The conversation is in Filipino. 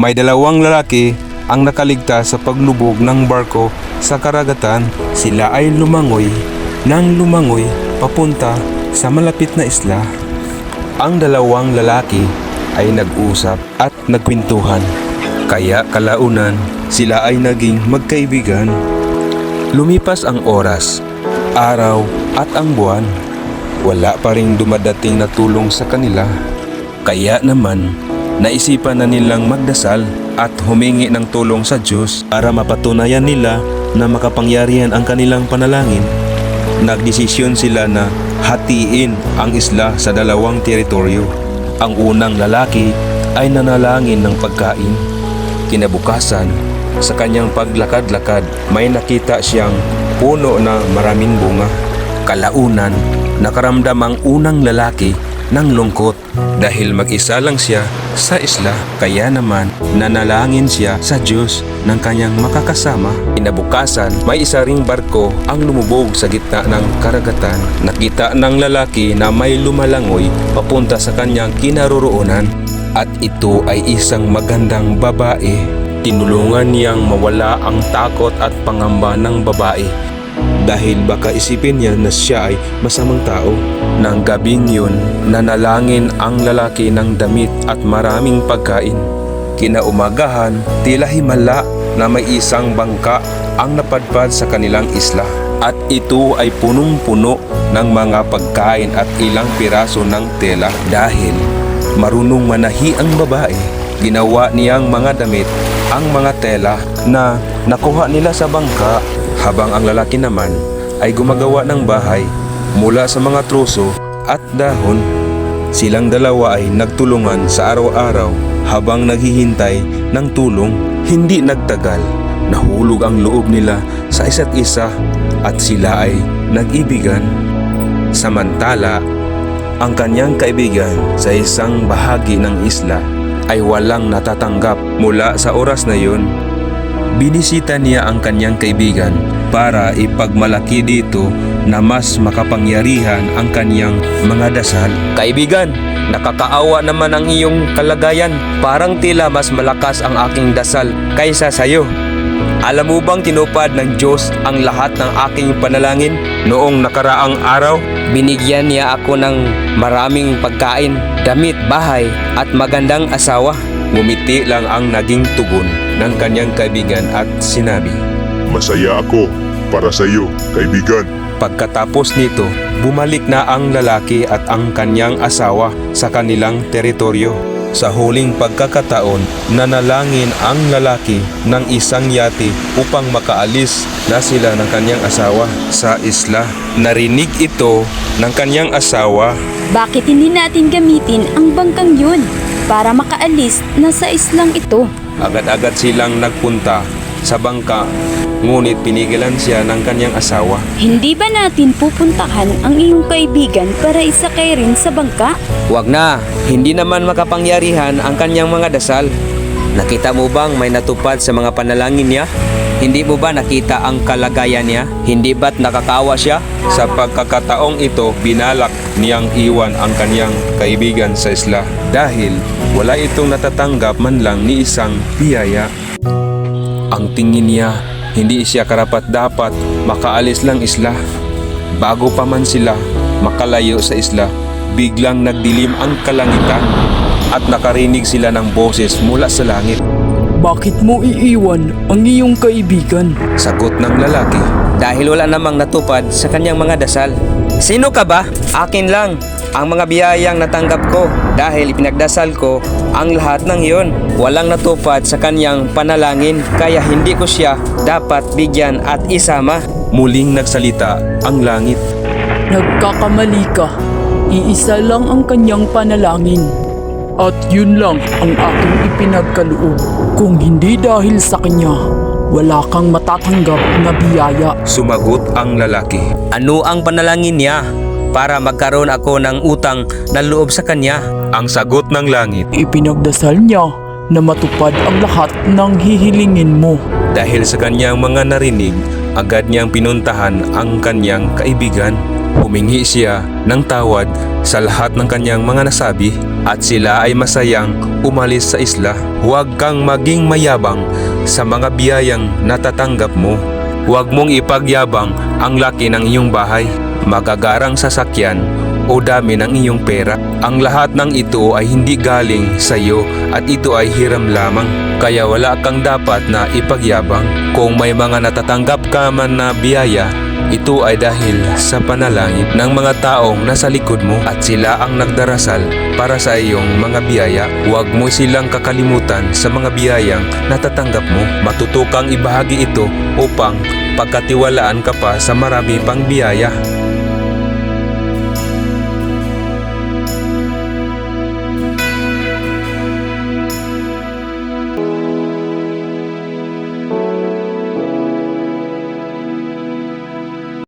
May dalawang lalaki ang nakaligtas sa paglubog ng barko sa karagatan. Sila ay lumangoy nang lumangoy papunta sa malapit na isla. Ang dalawang lalaki ay nag-usap at nagkwentuhan. Kaya kalaunan, sila ay naging magkaibigan. Lumipas ang oras, araw at ang buwan. Wala pa ring dumadating na tulong sa kanila. Kaya naman, naisipan na nilang magdasal at humingi ng tulong sa Diyos para mapatunayan nila na makapangyarihan ang kanilang panalangin. Nagdesisyon sila na hatiin ang isla sa dalawang teritoryo. Ang unang lalaki ay nanalangin ng pagkain. Kinabukasan, sa kanyang paglakad-lakad, may nakita siyang puno na maraming bunga. Kalaunan, nakaramdam ang unang lalaki ng lungkot dahil mag-isa lang siya sa isla. Kaya naman, nanalangin siya sa Diyos ng kanyang makakasama. Kinabukasan, may isa ring barko ang lumubog sa gitna ng karagatan. Nakita ng lalaki na may lumalangoy papunta sa kanyang kinaroroonan at ito ay isang magandang babae. Tinulungan niyang mawala ang takot at pangamba ng babae dahil baka isipin niya na siya ay masamang tao. Nang gabing yun, nanalangin ang lalaki ng damit at maraming pagkain. Kinaumagahan, tila himala na may isang bangka ang napadpad sa kanilang isla. At ito ay punong-puno ng mga pagkain at ilang piraso ng tela dahil marunong manahi ang babae. Ginawa niyang mga damit ang mga tela na nakuha nila sa bangka habang ang lalaki naman ay gumagawa ng bahay mula sa mga troso at dahon. Silang dalawa ay nagtulungan sa araw-araw habang naghihintay ng tulong. Hindi nagtagal, nahulog ang loob nila sa isa't isa at sila ay nag-ibigan. Samantala, ang kanyang kaibigan sa isang bahagi ng isla ay walang natatanggap mula sa oras na yun. Binisita niya ang kanyang kaibigan para ipagmalaki dito na mas makapangyarihan ang kanyang mga dasal. Kaibigan, nakakaawa naman ang iyong kalagayan. Parang tila mas malakas ang aking dasal kaysa sayo. Alam mo bang tinupad ng Diyos ang lahat ng aking panalangin noong nakaraang araw? Binigyan niya ako ng maraming pagkain, damit, bahay at magandang asawa. Ngumiti lang ang naging tugon ng kanyang kaibigan at sinabi, Masaya ako para sa iyo, kaibigan. Pagkatapos nito, bumalik na ang lalaki at ang kanyang asawa sa kanilang teritoryo. Sa huling pagkakataon, nanalangin ang lalaki ng isang yate upang makaalis na sila ng kanyang asawa sa isla. Narinig ito ng kanyang asawa Bakit hindi natin gamitin ang bangkang yun para makaalis na sa islang ito? Agad-agad silang nagpunta sa bangka, ngunit pinigilan siya ng kanyang asawa. Hindi ba natin pupuntahan ang iyong kaibigan para isakay rin sa bangka? Wag na, hindi naman makapangyarihan ang kanyang mga dasal. Nakita mo bang may natupad sa mga panalangin niya? Hindi mo ba nakita ang kalagayan niya? Hindi ba't nakakawa siya? Sa pagkakataong ito, binalak niyang iwan ang kanyang kaibigan sa isla dahil wala itong natatanggap man lang ni isang biyaya. Ang tingin niya, hindi siya karapat dapat makaalis lang isla. Bago pa man sila makalayo sa isla, biglang nagdilim ang kalangitan at nakarinig sila ng boses mula sa langit. Bakit mo iiwan ang iyong kaibigan? Sagot ng lalaki, Dahil wala namang natupad sa kanyang mga dasal. Sino ka ba? Akin lang. Ang mga biyayang natanggap ko dahil ipinagdasal ko ang lahat ng iyon. Walang natupad sa kanyang panalangin kaya hindi ko siya dapat bigyan at isama. muling nagsalita ang langit. Nagkakamali ka. Iisa lang ang kanyang panalangin. At yun lang ang aking ipinagkaloob. Kung hindi dahil sa kanya, wala kang matatanggap na biyaya. Sumagot ang lalaki. Ano ang panalangin niya para magkaroon ako ng utang na loob sa kanya? Ang sagot ng langit, Ipinagdasal niya na matupad ang lahat ng hihilingin mo. dahil sa kanyang mga narinig, agad niyang pinuntahan ang kanyang kaibigan. Humingi siya ng tawad sa lahat ng kanyang mga nasabi at sila ay masayang umalis sa isla. Huwag kang maging mayabang sa mga biyayang natatanggap mo. Huwag mong ipagyabang ang laki ng iyong bahay, magagarang sasakyan o dami ng iyong pera. Ang lahat ng ito ay hindi galing sa iyo at ito ay hiram lamang. Kaya wala kang dapat na ipagyabang. Kung may mga natatanggap ka man na biyaya, ito ay dahil sa panalangin ng mga taong nasa likod mo at sila ang nagdarasal para sa iyong mga biyaya. Huwag mo silang kakalimutan sa mga biyayang natatanggap mo. Matutokang ibahagi ito upang pagkatiwalaan ka pa sa marami pang biyaya.